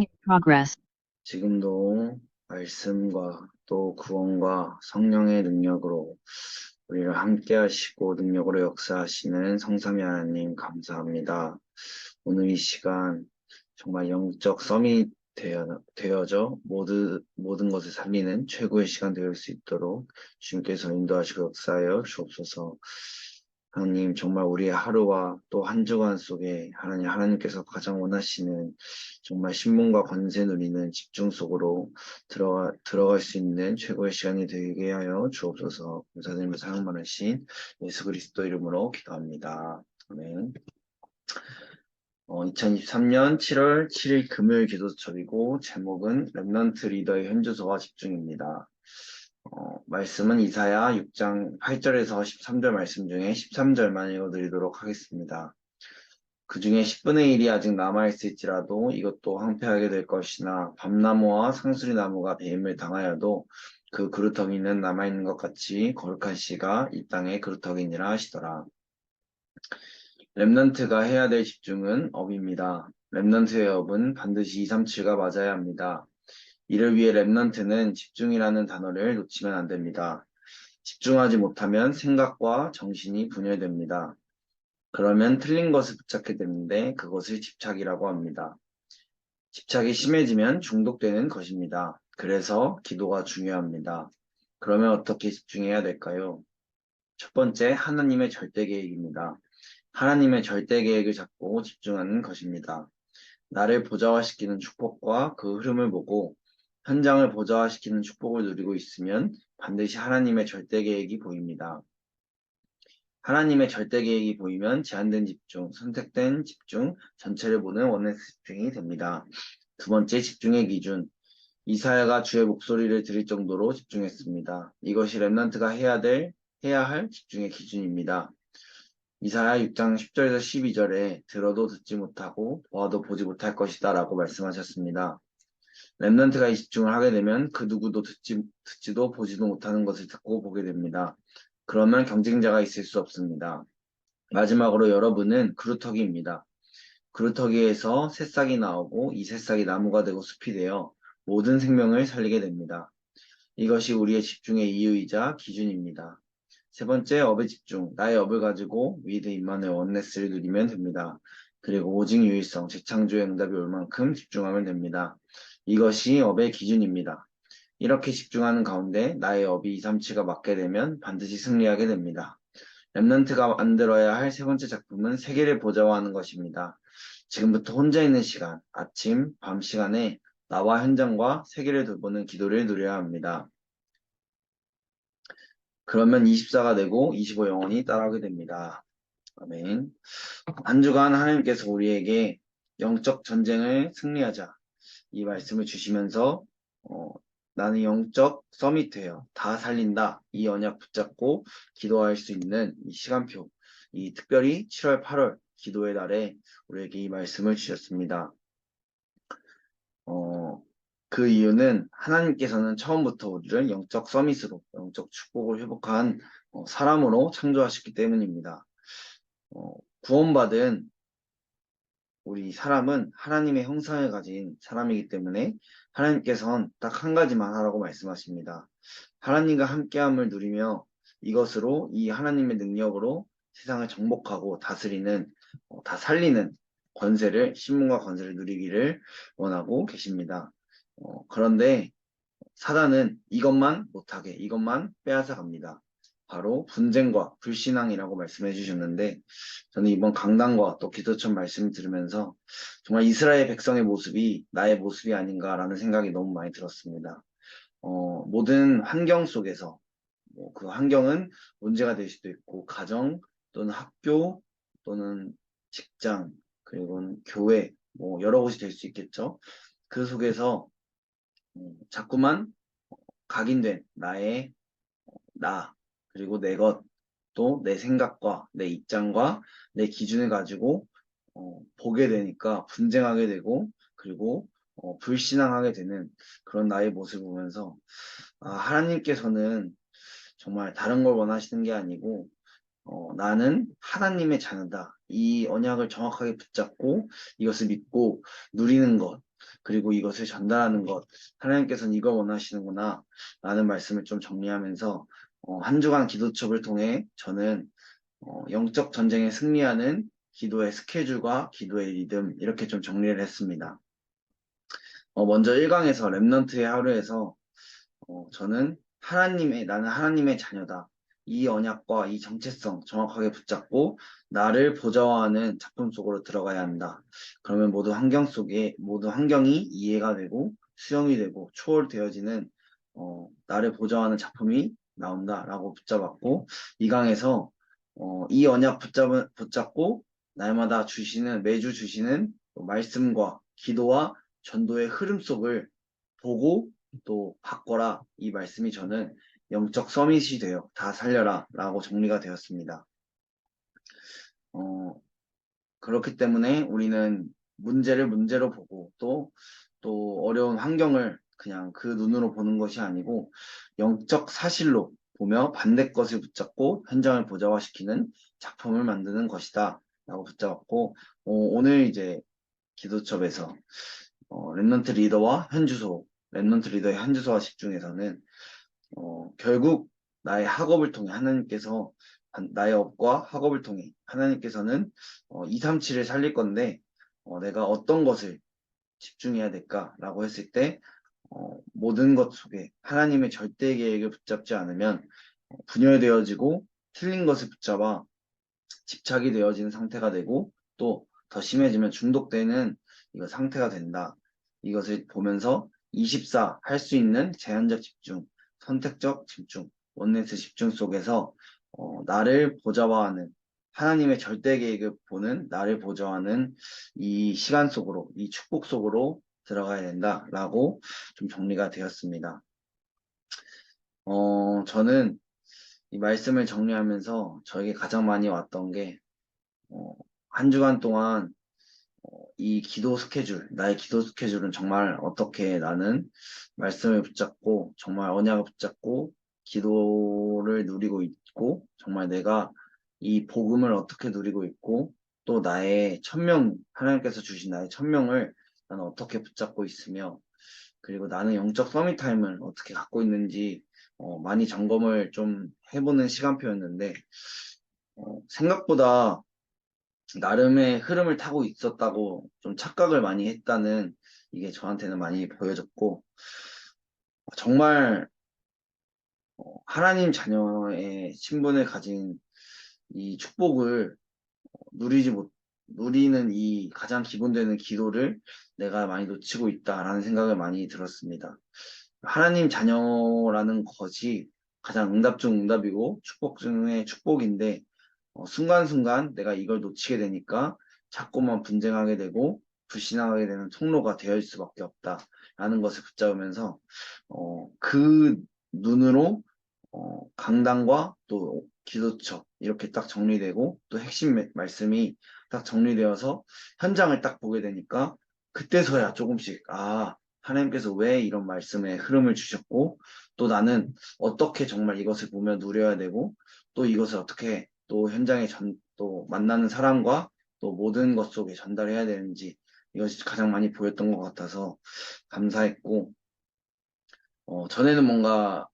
In progress. 지금도 말씀과 또 구원과 성령의 능력으로 우리를 함께 하시고 능력으로 역사하시는 성삼위 하나님 감사합니다. 오늘 이 시간 정말 영적 썸이 되어, 되어져 모든, 모든 것을 살리는 최고의 시간 되을 수 있도록 주님께서 인도하시고 역사하여 주옵소서. 하나님 정말 우리의 하루와 또 한 주간 속에 하나님 하나님께서 가장 원하시는 정말 신문과 권세 누리는 집중 속으로 들어가, 들어갈 수 있는 최고의 시간이 되게 하여 주옵소서 감사드리며 사랑 많으신 예수 그리스도 이름으로 기도합니다. 아멘. 어, 2023년 7월 7일 금요일 기도첩이고 제목은 랩넌트 리더의 현주소와 집중입니다. 어, 말씀은 이사야 6장 8절에서 13절 말씀 중에 13절만 읽어드리도록 하겠습니다. 그 중에 10분의 1이 아직 남아있을지라도 이것도 황폐하게 될 것이나 밤나무와 상수리 나무가 배임을 당하여도 그 그루터기는 남아있는 것 같이 거룩한 씨가 이 땅의 그루터기니라 하시더라. 랩넌트가 해야 될 집중은 업입니다. 랩넌트의 업은 반드시 2, 3, 7가 맞아야 합니다. 이를 위해 랩넌트는 집중이라는 단어를 놓치면 안 됩니다. 집중하지 못하면 생각과 정신이 분열됩니다. 그러면 틀린 것을 붙잡게 되는데 그것을 집착이라고 합니다. 집착이 심해지면 중독되는 것입니다. 그래서 기도가 중요합니다. 그러면 어떻게 집중해야 될까요? 첫 번째, 하나님의 절대 계획입니다. 하나님의 절대 계획을 잡고 집중하는 것입니다. 나를 보좌화시키는 축복과 그 흐름을 보고 현장을 보좌화시키는 축복을 누리고 있으면 반드시 하나님의 절대 계획이 보입니다. 하나님의 절대 계획이 보이면 제한된 집중, 선택된 집중, 전체를 보는 원의 집중이 됩니다. 두 번째 집중의 기준. 이사야가 주의 목소리를 들을 정도로 집중했습니다. 이것이 랩런트가 해야 될, 해야 할 집중의 기준입니다. 이사야 6장 10절에서 12절에 들어도 듣지 못하고 보아도 보지 못할 것이다 라고 말씀하셨습니다. 랩런트가 이 집중을 하게 되면 그 누구도 듣지, 듣지도 보지도 못하는 것을 듣고 보게 됩니다. 그러면 경쟁자가 있을 수 없습니다. 마지막으로 여러분은 그루터기입니다. 그루터기에서 새싹이 나오고 이 새싹이 나무가 되고 숲이 되어 모든 생명을 살리게 됩니다. 이것이 우리의 집중의 이유이자 기준입니다. 세 번째, 업의 집중. 나의 업을 가지고 위드 임만의 원네스를 누리면 됩니다. 그리고 오직 유일성, 재창조의 응답이 올 만큼 집중하면 됩니다. 이것이 업의 기준입니다. 이렇게 집중하는 가운데 나의 업이 2, 3, 7가 맞게 되면 반드시 승리하게 됩니다. 랩런트가 만들어야 할 세 번째 작품은 세계를 보좌화하는 것입니다. 지금부터 혼자 있는 시간, 아침, 밤 시간에 나와 현장과 세계를 돌보는 기도를 누려야 합니다. 그러면 24가 되고 25 영원히 따라오게 됩니다. 아멘. 한 주간 하나님께서 우리에게 영적 전쟁을 승리하자 이 말씀을 주시면서 어, 나는 영적 서밋이에요. 다 살린다. 이 언약 붙잡고 기도할 수 있는 이 시간표. 이 특별히 7월, 8월 기도의 날에 우리에게 이 말씀을 주셨습니다. 어, 그 이유는 하나님께서는 처음부터 우리를 영적 서밋으로, 영적 축복을 회복한 어, 사람으로 창조하셨기 때문입니다. 어, 구원받은 우리 사람은 하나님의 형상을 가진 사람이기 때문에 하나님께서는 딱 한 가지만 하라고 말씀하십니다. 하나님과 함께함을 누리며 이것으로 이 하나님의 능력으로 세상을 정복하고 다스리는 어, 다 살리는 권세를 신문과 권세를 누리기를 원하고 계십니다. 어, 그런데 사단은 이것만 못하게 이것만 빼앗아 갑니다. 바로 분쟁과 불신앙이라고 말씀해 주셨는데 저는 이번 강단과 또 기도천 말씀을 들으면서 정말 이스라엘 백성의 모습이 나의 모습이 아닌가라는 생각이 너무 많이 들었습니다. 어, 모든 환경 속에서 뭐 그 환경은 문제가 될 수도 있고 가정 또는 학교 또는 직장 그리고 교회 뭐 여러 곳이 될 수 있겠죠. 그 속에서 음, 자꾸만 각인된 나의 나 그리고 내 것, 또내 생각과 내 입장과 내 기준을 가지고 어, 보게 되니까 분쟁하게 되고 그리고 어, 불신앙하게 되는 그런 나의 모습을 보면서 아, 하나님께서는 정말 다른 걸 원하시는 게 아니고 어, 나는 하나님의 자녀다. 이 언약을 정확하게 붙잡고 이것을 믿고 누리는 것. 그리고 이것을 전달하는 것, 하나님께서는 이걸 원하시는구나, 라는 말씀을 좀 정리하면서, 어, 한 주간 기도첩을 통해 저는 어, 영적 전쟁에 승리하는 기도의 스케줄과 기도의 리듬, 이렇게 좀 정리를 했습니다. 어, 먼저 1강에서 랩넌트의 하루에서 어, 저는 하나님의, 나는 하나님의 자녀다. 이 언약과 이 정체성 정확하게 붙잡고 나를 보좌화하는 작품 속으로 들어가야 한다. 그러면 모든 환경 속에 모든 환경이 이해가 되고 수용이 되고 초월되어지는 어, 나를 보좌하는 작품이 나온다라고 붙잡았고 이 강에서 어, 이 언약 붙잡은, 붙잡고 날마다 주시는 매주 주시는 말씀과 기도와 전도의 흐름 속을 보고 또 바꿔라 이 말씀이 저는 영적 서밋이 되어 다 살려라 라고 정리가 되었습니다. 어, 그렇기 때문에 우리는 문제를 문제로 보고 또, 또 어려운 환경을 그냥 그 눈으로 보는 것이 아니고 영적 사실로 보며 반대 것을 붙잡고 현장을 보좌화시키는 작품을 만드는 것이다 라고 붙잡았고 어, 오늘 이제 기도첩에서 어, 랩넌트 리더와 현주소 랩넌트 리더의 현주소와 집중해서는 어, 결국 나의 학업을 통해 하나님께서 나의 업과 학업을 통해 하나님께서는 어, 237을 살릴 건데 어, 내가 어떤 것을 집중해야 될까라고 했을 때 어, 모든 것 속에 하나님의 절대 계획을 붙잡지 않으면 어, 분열되어지고 틀린 것을 붙잡아 집착이 되어지는 상태가 되고 또 더 심해지면 중독되는 이거 상태가 된다. 이것을 보면서 24 할 수 있는 제한적 집중, 선택적 집중, 원네스 집중 속에서 어, 나를 보좌화하는 하나님의 절대 계획을 보는 나를 보좌하는 이 시간 속으로 이 축복 속으로 들어가야 된다라고 좀 정리가 되었습니다. 어, 저는 이 말씀을 정리하면서 저에게 가장 많이 왔던 게, 어, 한 주간 동안 어, 이 기도 스케줄, 나의 기도 스케줄은 정말 어떻게 나는 말씀을 붙잡고, 정말 언약을 붙잡고, 기도를 누리고 있고, 정말 내가 이 복음을 어떻게 누리고 있고, 또 나의 천명, 하나님께서 주신 나의 천명을 나는 어떻게 붙잡고 있으며, 그리고 나는 영적 서밋 타임을 어떻게 갖고 있는지, 어, 많이 점검을 좀 해보는 시간표였는데, 어, 생각보다 나름의 흐름을 타고 있었다고 좀 착각을 많이 했다는 이게 저한테는 많이 보여졌고 정말 어, 하나님 자녀의 신분을 가진 이 축복을 누리지 못 누리는 이 가장 기본되는 기도를 내가 많이 놓치고 있다라는 생각을 많이 들었습니다. 하나님 자녀라는 것이 가장 응답 중 응답이고 축복 중의 축복인데 어, 순간순간 내가 이걸 놓치게 되니까 자꾸만 분쟁하게 되고 불신하게 되는 통로가 되어 있을 수밖에 없다라는 것을 붙잡으면서 어, 그 눈으로 어, 강단과 또 기도처 이렇게 딱 정리되고 또 핵심 말씀이 딱 정리되어서 현장을 딱 보게 되니까 그때서야 조금씩 아 하나님께서 왜 이런 말씀의 흐름을 주셨고 또 나는 어떻게 정말 이것을 보며 누려야 되고 또 이것을 어떻게 또 현장에 전, 또 만나는 사람과 또 모든 것 속에 전달해야 되는지 이것이 가장 많이 보였던 것 같아서 감사했고 어, 전에는 뭔가 어,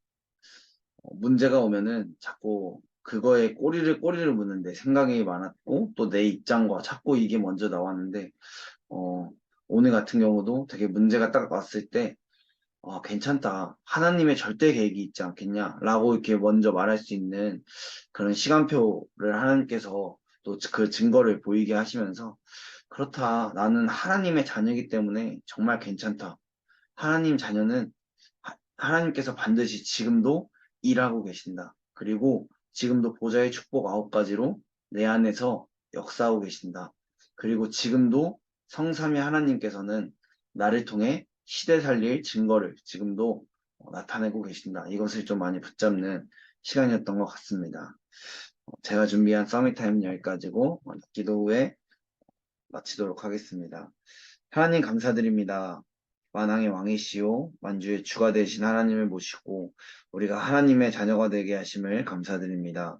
문제가 오면은 자꾸 그거에 꼬리를 꼬리를 무는데 생각이 많았고 또 내 입장과 자꾸 이게 먼저 나왔는데 어, 오늘 같은 경우도 되게 문제가 딱 왔을 때 어, 괜찮다. 하나님의 절대 계획이 있지 않겠냐? 라고 이렇게 먼저 말할 수 있는 그런 시간표를 하나님께서 또 그 증거를 보이게 하시면서 그렇다. 나는 하나님의 자녀이기 때문에 정말 괜찮다. 하나님 자녀는 하, 하나님께서 반드시 지금도 일하고 계신다. 그리고 지금도 보좌의 축복 아홉 가지로 내 안에서 역사하고 계신다. 그리고 지금도 성삼위 하나님께서는 나를 통해 시대 살릴 증거를 지금도 나타내고 계신다. 이것을 좀 많이 붙잡는 시간이었던 것 같습니다. 제가 준비한 서밋타임 여기까지고 기도 후에 마치도록 하겠습니다. 하나님 감사드립니다. 만왕의 왕이시오 만주의 주가 되신 하나님을 모시고 우리가 하나님의 자녀가 되게 하심을 감사드립니다.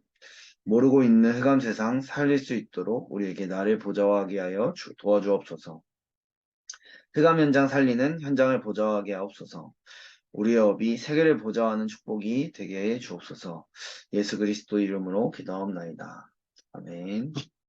모르고 있는 흑암 세상 살릴 수 있도록 우리에게 나를 보좌하게 하여 도와주옵소서. 흑암 현장 살리는 현장을 보좌하게 하옵소서. 우리의 업이 세계를 보좌하는 축복이 되게 해 주옵소서. 예수 그리스도 이름으로 기도하옵나이다. 아멘.